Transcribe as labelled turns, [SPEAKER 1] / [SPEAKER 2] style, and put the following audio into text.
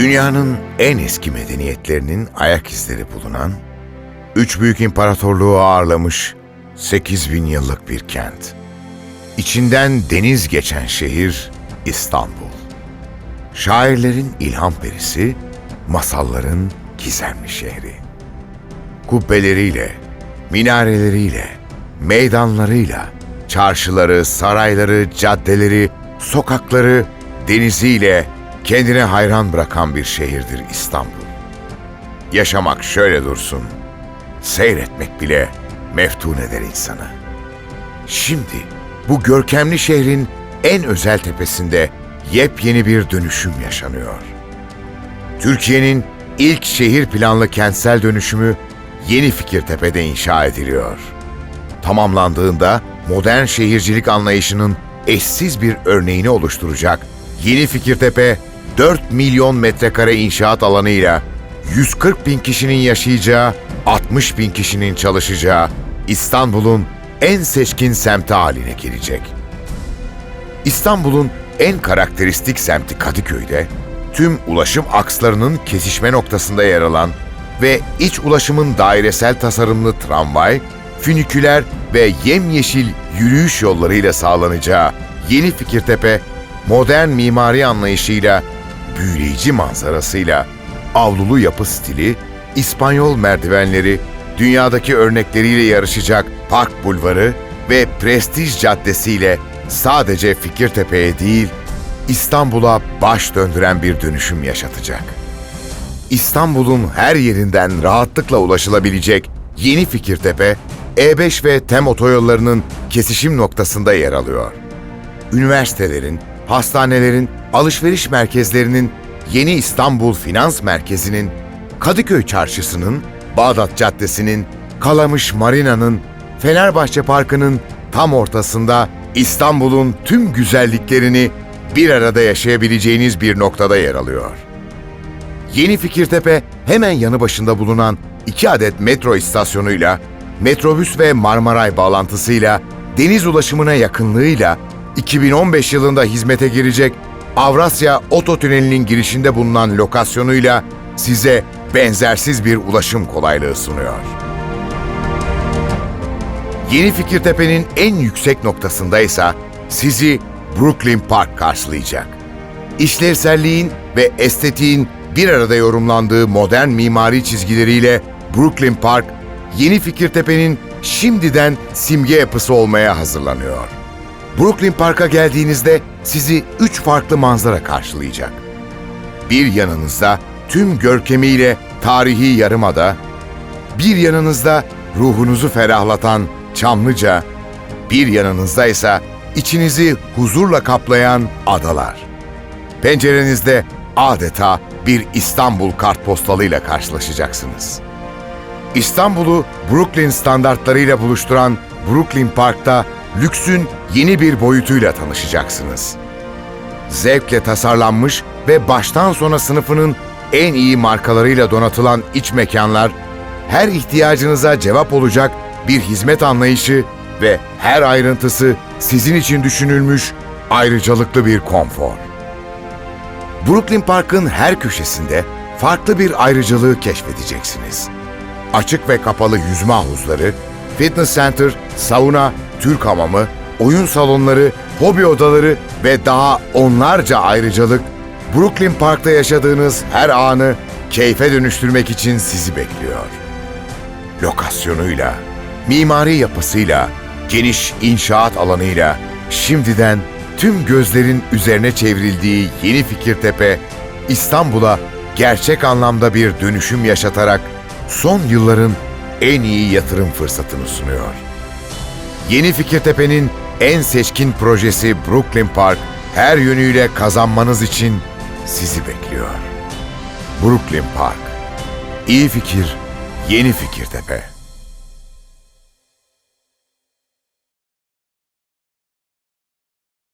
[SPEAKER 1] Dünyanın en eski medeniyetlerinin ayak izleri bulunan, üç büyük imparatorluğu ağırlamış 8000 yıllık bir kent. İçinden deniz geçen şehir İstanbul. Şairlerin ilham perisi, masalların gizemli şehri. Kubbeleriyle, minareleriyle, meydanlarıyla, çarşıları, sarayları, caddeleri, sokakları, deniziyle kendine hayran bırakan bir şehirdir İstanbul. Yaşamak şöyle dursun, seyretmek bile meftun eder insanı. Şimdi bu görkemli şehrin en özel tepesinde yepyeni bir dönüşüm yaşanıyor. Türkiye'nin ilk şehir planlı kentsel dönüşümü Yeni Fikirtepe'de inşa ediliyor. Tamamlandığında modern şehircilik anlayışının eşsiz bir örneğini oluşturacak Yeni Fikirtepe 4 milyon metrekare inşaat alanıyla 140 bin kişinin yaşayacağı, 60 bin kişinin çalışacağı İstanbul'un en seçkin semti haline gelecek. İstanbul'un en karakteristik semti Kadıköy'de, tüm ulaşım akslarının kesişme noktasında yer alan ve iç ulaşımın dairesel tasarımlı tramvay, füniküler ve yemyeşil yürüyüş yollarıyla sağlanacağı Yeni Fikirtepe, modern mimari anlayışıyla, büyüleyici manzarasıyla, avlulu yapı stili, İspanyol merdivenleri, dünyadaki örnekleriyle yarışacak Park Bulvarı ve Prestij Caddesi'yle sadece Fikirtepe'ye değil, İstanbul'a baş döndüren bir dönüşüm yaşatacak. İstanbul'un her yerinden rahatlıkla ulaşılabilecek Yeni Fikirtepe, E5 ve TEM otoyollarının kesişim noktasında yer alıyor. Üniversitelerin, hastanelerin, alışveriş merkezlerinin, Yeni İstanbul Finans Merkezi'nin, Kadıköy Çarşısı'nın, Bağdat Caddesi'nin, Kalamış Marina'nın, Fenerbahçe Parkı'nın tam ortasında İstanbul'un tüm güzelliklerini bir arada yaşayabileceğiniz bir noktada yer alıyor. Yeni Fikirtepe hemen yanı başında bulunan iki adet metro istasyonuyla, metrobüs ve Marmaray bağlantısıyla, deniz ulaşımına yakınlığıyla 2015 yılında hizmete girecek Avrasya Ototüneli'nin girişinde bulunan lokasyonuyla size benzersiz bir ulaşım kolaylığı sunuyor. Yeni Fikirtepe'nin en yüksek noktasında ise sizi Brooklyn Park karşılayacak. İşlevselliğin ve estetiğin bir arada yorumlandığı modern mimari çizgileriyle Brooklyn Park, Yeni Fikirtepe'nin şimdiden simge yapısı olmaya hazırlanıyor. Brooklyn Park'a geldiğinizde sizi üç farklı manzara karşılayacak. Bir yanınızda tüm görkemiyle tarihi yarımada, bir yanınızda ruhunuzu ferahlatan Çamlıca, bir yanınızda ise içinizi huzurla kaplayan adalar. Pencerenizde adeta bir İstanbul kartpostalıyla karşılaşacaksınız. İstanbul'u Brooklyn standartlarıyla buluşturan Brooklyn Park'ta lüksün yeni bir boyutuyla tanışacaksınız. Zevkle tasarlanmış ve baştan sona sınıfının en iyi markalarıyla donatılan iç mekanlar, her ihtiyacınıza cevap olacak bir hizmet anlayışı ve her ayrıntısı sizin için düşünülmüş ayrıcalıklı bir konfor. Brooklyn Park'ın her köşesinde farklı bir ayrıcalığı keşfedeceksiniz. Açık ve kapalı yüzme havuzları, fitness center, sauna, Türk hamamı, oyun salonları, hobi odaları ve daha onlarca ayrıcalık Brooklyn Park'ta yaşadığınız her anı keyfe dönüştürmek için sizi bekliyor. Lokasyonuyla, mimari yapısıyla, geniş inşaat alanıyla şimdiden tüm gözlerin üzerine çevrildiği Yeni Fikirtepe, İstanbul'a gerçek anlamda bir dönüşüm yaşatarak son yılların en iyi yatırım fırsatını sunuyor. Yeni Fikirtepe'nin en seçkin projesi Brooklyn Park her yönüyle kazanmanız için sizi bekliyor. Brooklyn Park. İyi fikir, yeni Fikirtepe.